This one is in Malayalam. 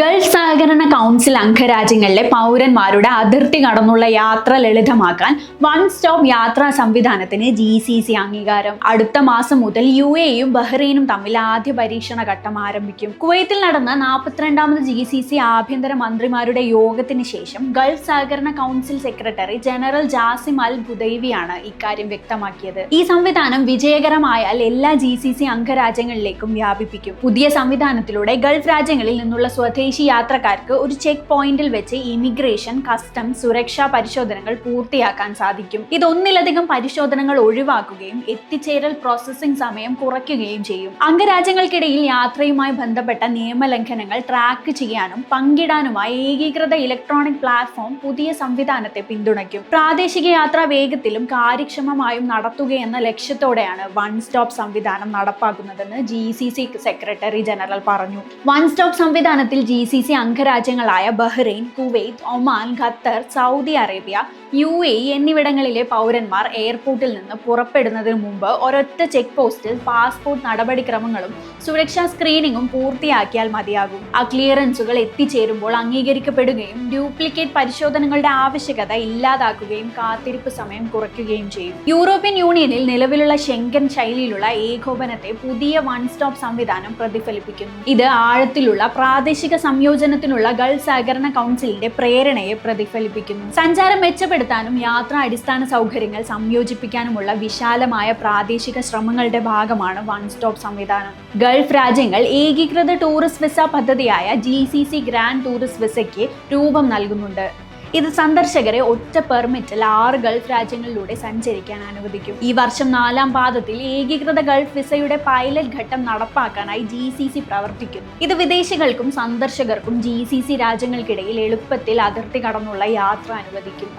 ഗൾഫ് സഹകരണ കൗൺസിൽ അംഗരാജ്യങ്ങളിലെ പൗരന്മാരുടെ അതിർത്തി കടന്നുള്ള യാത്ര ലളിതമാക്കാൻ വൺ സ്റ്റോപ്പ് യാത്രാ സംവിധാനത്തിന് ജി സി സി അംഗീകാരം. അടുത്ത മാസം മുതൽ യു എയും ബഹ്റൈനും തമ്മിൽ ആദ്യ പരീക്ഷണ ഘട്ടം ആരംഭിക്കും. കുവൈത്തിൽ നടന്ന നാൽപ്പത്തിരണ്ടാമത് ജി സി സി ആഭ്യന്തര മന്ത്രിമാരുടെ യോഗത്തിന് ശേഷം ഗൾഫ് സഹകരണ council secretary general Jasim al ബുദൈവിയാണ് ഇക്കാര്യം വ്യക്തമാക്കിയത്. ഈ സംവിധാനം വിജയകരമായാൽ എല്ലാ ജി സി സി അംഗരാജ്യങ്ങളിലേക്കും വ്യാപിപ്പിക്കും. പുതിയ സംവിധാനത്തിലൂടെ ഗൾഫ് രാജ്യങ്ങളിൽ നിന്നുള്ള സ്വദേശി യാത്രക്കാർക്ക് ഒരു ചെക്ക് പോയിന്റിൽ വെച്ച് ഇമിഗ്രേഷൻ കസ്റ്റം സുരക്ഷാ പരിശോധനകൾ പൂർത്തിയാക്കാൻ സാധിക്കും. ഇത് ഒന്നിലധികം പരിശോധനകൾ ഒഴിവാക്കുകയും എത്തിച്ചേരൽ പ്രോസസ്സിംഗ് സമയം കുറയ്ക്കുകയും ചെയ്യും. അംഗരാജ്യങ്ങൾക്കിടയിൽ യാത്രയുമായി ബന്ധപ്പെട്ട നിയമലംഘനങ്ങൾ ട്രാക്ക് ചെയ്യാനും പങ്കിടാനുമായി ഏകീകൃത ഇലക്ട്രോണിക് പ്ലാറ്റ്ഫോം പുതിയ സംവിധാനത്തെ പിന്തുണയ്ക്കും. പ്രാദേശിക യാത്ര വേഗത്തിലും കാര്യക്ഷമമായും നടത്തുകയെന്ന ലക്ഷ്യത്തോടെയാണ് വൺ സ്റ്റോപ്പ് സംവിധാനം നടപ്പാക്കുന്നതെന്ന് ജി സെക്രട്ടറി ജനറൽ പറഞ്ഞു. വൺ സ്റ്റോപ്പ് സംവിധാനത്തിൽ G C C അംഗരാജ്യങ്ങളായ Bahrain Kuwait Oman Qatar Saudi Arabia U A എന്നിവിടങ്ങളിലെ പൗരന്മാർ എയർപോർട്ടിൽ നിന്ന് പുറപ്പെടുന്നതിന് മുമ്പ് ഒരൊറ്റ ചെക്ക് പോസ്റ്റിൽ പാസ്പോർട്ട് നടപടിക്രമങ്ങളും സുരക്ഷാ സ്ക്രീനിങ്ങും പൂർത്തിയാക്കിയാൽ മതിയാകും. ആ ക്ലിയറൻസുകൾ എത്തിച്ചേരുമ്പോൾ അംഗീകരിക്കപ്പെടുകയും ഡ്യൂപ്ലിക്കേറ്റ് പരിശോധനകളുടെ ആവശ്യകത ഇല്ലാതാക്കുകയും കാത്തിരിപ്പ് സമയം കുറയ്ക്കുകയും ചെയ്യും. യൂറോപ്യൻ യൂണിയനിൽ നിലവിലുള്ള ഷെങ്കൻ ശൈലിയിലുള്ള ഏകോപനത്തെ പുതിയ വൺ സ്റ്റോപ്പ് സംവിധാനം പ്രതിഫലിപ്പിക്കുന്നു. ഇത് ആഴത്തിലുള്ള പ്രാദേശിക സംയോജനത്തിനുള്ള ഗൾഫ് സഹകരണ കൗൺസിലിന്റെ പ്രേരണയെ പ്രതിഫലിപ്പിക്കുന്നു. സഞ്ചാരം മെച്ചപ്പെടുത്താനും യാത്രാ അടിസ്ഥാന സൗകര്യങ്ങൾ സംയോജിപ്പിക്കാനുമുള്ള വിശാലമായ പ്രാദേശിക ശ്രമങ്ങളുടെ ഭാഗമാണ് വൺ സ്റ്റോപ്പ് സംവിധാനം. ഗൾഫ് രാജ്യങ്ങൾ ഏകീകൃത ടൂറിസ്റ്റ് വിസ പദ്ധതിയായ G C C grand tourist വിസയ്ക്ക് രൂപം നൽകുന്നുണ്ട്. ഇത് സന്ദർശകരെ ഒറ്റ പെർമിറ്റിൽ ആറ് ഗൾഫ് രാജ്യങ്ങളിലൂടെ സഞ്ചരിക്കാൻ അനുവദിക്കും. ഈ വർഷം നാലാം പാദത്തിൽ ഏകീകൃത ഗൾഫ് വിസയുടെ പൈലറ്റ് ഘട്ടം നടപ്പാക്കാനായി ജി സി സി പ്രവർത്തിക്കുന്നു. ഇത് വിദേശികൾക്കും സന്ദർശകർക്കും ജി സി സി രാജ്യങ്ങൾക്കിടയിൽ എളുപ്പത്തിൽ അതിർത്തി കടന്നുള്ള യാത്ര അനുവദിക്കും.